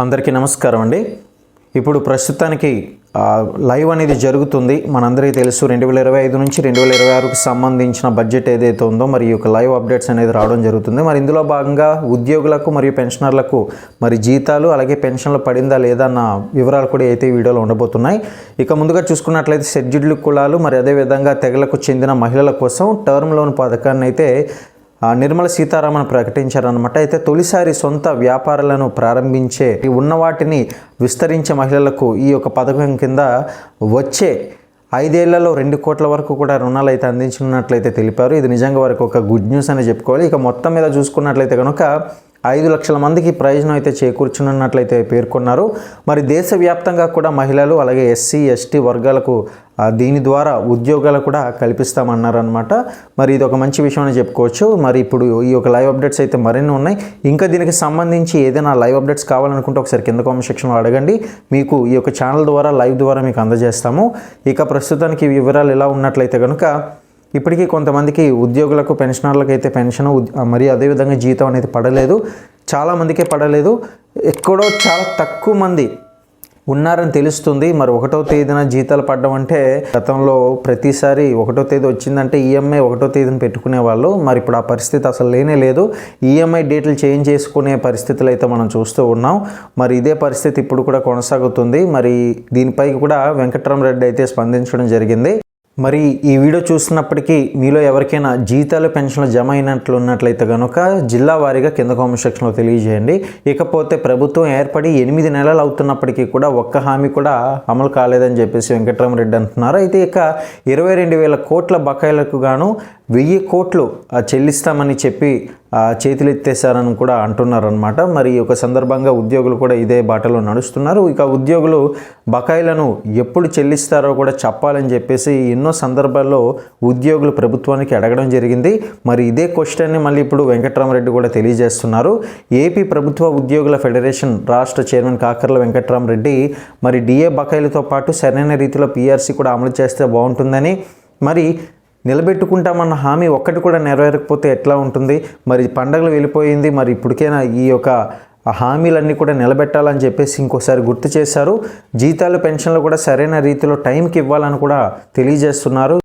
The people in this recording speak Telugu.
అందరికీ నమస్కారం అండి. ఇప్పుడు ప్రస్తుతానికి లైవ్ అనేది జరుగుతుంది. మనందరికీ తెలుసు రెండు వేల ఇరవై ఐదు నుంచి రెండు వేల ఇరవై ఆరుకు సంబంధించిన బడ్జెట్ ఏదైతే ఉందో మరి ఈ యొక్క లైవ్ అప్డేట్స్ అనేది రావడం జరుగుతుంది. మరి ఇందులో భాగంగా ఉద్యోగులకు మరియు పెన్షనర్లకు మరి జీతాలు అలాగే పెన్షన్లు పడిందా లేదా అన్న వివరాలు కూడా అయితే ఈ వీడియోలో ఉండబోతున్నాయి. ఇక ముందుగా చూసుకున్నట్లయితే షెడ్యూల్డ్ కులాలు మరి అదేవిధంగా తెగలకు చెందిన మహిళల కోసం టర్మ్ లోన్ పథకాన్ని అయితే నిర్మల సీతారామన్ ప్రకటించారనమాట అయితే తొలిసారి సొంత వ్యాపారాలను ప్రారంభించే ఉన్న వాటిని విస్తరించే మహిళలకు ఈ యొక్క పథకం కింద వచ్చే ఐదేళ్ళలో రెండు కోట్ల వరకు కూడా రుణాలు అయితే అందించినట్లయితే తెలిపారు. ఇది నిజంగా వారికి ఒక గుడ్ న్యూస్ అని చెప్పుకోవాలి. ఇక మొత్తం మీద చూసుకున్నట్లయితే కనుక ఐదు లక్షల మందికి ప్రయోజనం అయితే చేకూర్చునున్నట్లయితే పేర్కొన్నారు. మరి దేశవ్యాప్తంగా కూడా మహిళలు అలాగే ఎస్సీ ఎస్టీ వర్గాలకు దీని ద్వారా ఉద్యోగాలు కూడా కల్పిస్తామన్నారనమాట మరి ఇది ఒక మంచి విషయం అని చెప్పుకోవచ్చు. మరి ఇప్పుడు ఈ యొక్క లైవ్ అప్డేట్స్ అయితే మరిన్ని ఉన్నాయి. ఇంకా దీనికి సంబంధించి ఏదైనా లైవ్ అప్డేట్స్ కావాలనుకుంటే ఒకసారి కింద కామెంట్ సెక్షన్లో అడగండి. మీకు ఈ యొక్క ఛానల్ ద్వారా లైవ్ ద్వారా మీకు అందజేస్తాము. ఇక ప్రస్తుతానికి వివరాలు ఎలా ఉన్నట్లయితే కనుక ఇప్పటికీ కొంతమందికి ఉద్యోగులకు పెన్షనర్లకు అయితే పెన్షన్ ఉద్- మరి అదేవిధంగా జీతం అనేది పడలేదు. చాలామందికే పడలేదు. ఎక్కడో చాలా తక్కువ మంది ఉన్నారని తెలుస్తుంది. మరి ఒకటో తేదీన జీతాలు పడడం అంటే గతంలో ప్రతిసారి ఒకటో తేదీ వచ్చిందంటే ఈఎంఐ ఒకటో తేదీన పెట్టుకునే వాళ్ళు. మరి ఇప్పుడు ఆ పరిస్థితి అసలు లేనే లేదు. ఈఎంఐ డేట్లు చేంజ్ చేసుకునే పరిస్థితులు అయితే మనం చూస్తూ ఉన్నాం. మరి ఇదే పరిస్థితి ఇప్పుడు కూడా కొనసాగుతుంది. మరి దీనిపై కూడా వెంకట్రామరెడ్డి అయితే స్పందించడం జరిగింది. మరి ఈ వీడియో చూస్తున్నప్పటికీ మీలో ఎవరికైనా జీతాలు పెన్షన్లు జమ అయినట్లు ఉన్నట్లయితే కనుక జిల్లా వారీగా కింద కామెంట్ సెక్షన్లో తెలియజేయండి. ఇకపోతే ప్రభుత్వం ఏర్పడి ఎనిమిది నెలలు అవుతున్నప్పటికీ కూడా ఒక్క హామీ కూడా అమలు కాలేదని చెప్పేసి వెంకటరామరెడ్డి అంటున్నారు. అయితే ఇక ఇరవై రెండు వేల కోట్ల బకాయిలకు గాను వెయ్యి కోట్లు చెల్లిస్తామని చెప్పి చేతులెత్తేశారని కూడా అంటున్నారనమాట మరి ఒక సందర్భంగా ఉద్యోగులు కూడా ఇదే బాటలో నడుస్తున్నారు. ఇక ఉద్యోగులు బకాయిలను ఎప్పుడు చెల్లిస్తారో కూడా చెప్పాలని చెప్పేసి ఎన్నో సందర్భాల్లో ఉద్యోగులు ప్రభుత్వానికి అడగడం జరిగింది. మరి ఇదే క్వశ్చన్ని మళ్ళీ ఇప్పుడు వెంకట్రామరెడ్డి కూడా తెలియజేస్తున్నారు. ఏపీ ప్రభుత్వ ఉద్యోగుల ఫెడరేషన్ రాష్ట్ర చైర్మన్ కాకర్ల వెంకట్రామరెడ్డి మరి డిఏ బకాయిలతో పాటు సరైన రీతిలో పీఆర్సీ కూడా అమలు చేస్తే బాగుంటుందని మరి నిలబెట్టుకుంటామన్న హామీ ఒక్కటి కూడా నెరవేరకపోతే ఎట్లా ఉంటుంది? మరి పండగలు వెళ్ళిపోయింది మరి ఇప్పటికైనా ఈ యొక్క హామీలన్నీ కూడా నిలబెట్టాలని చెప్పేసి ఇంకోసారి గుర్తు చేశారు. జీతాలు పెన్షన్లు కూడా సరైన రీతిలో టైంకి ఇవ్వాలని కూడా తెలియజేస్తున్నారు.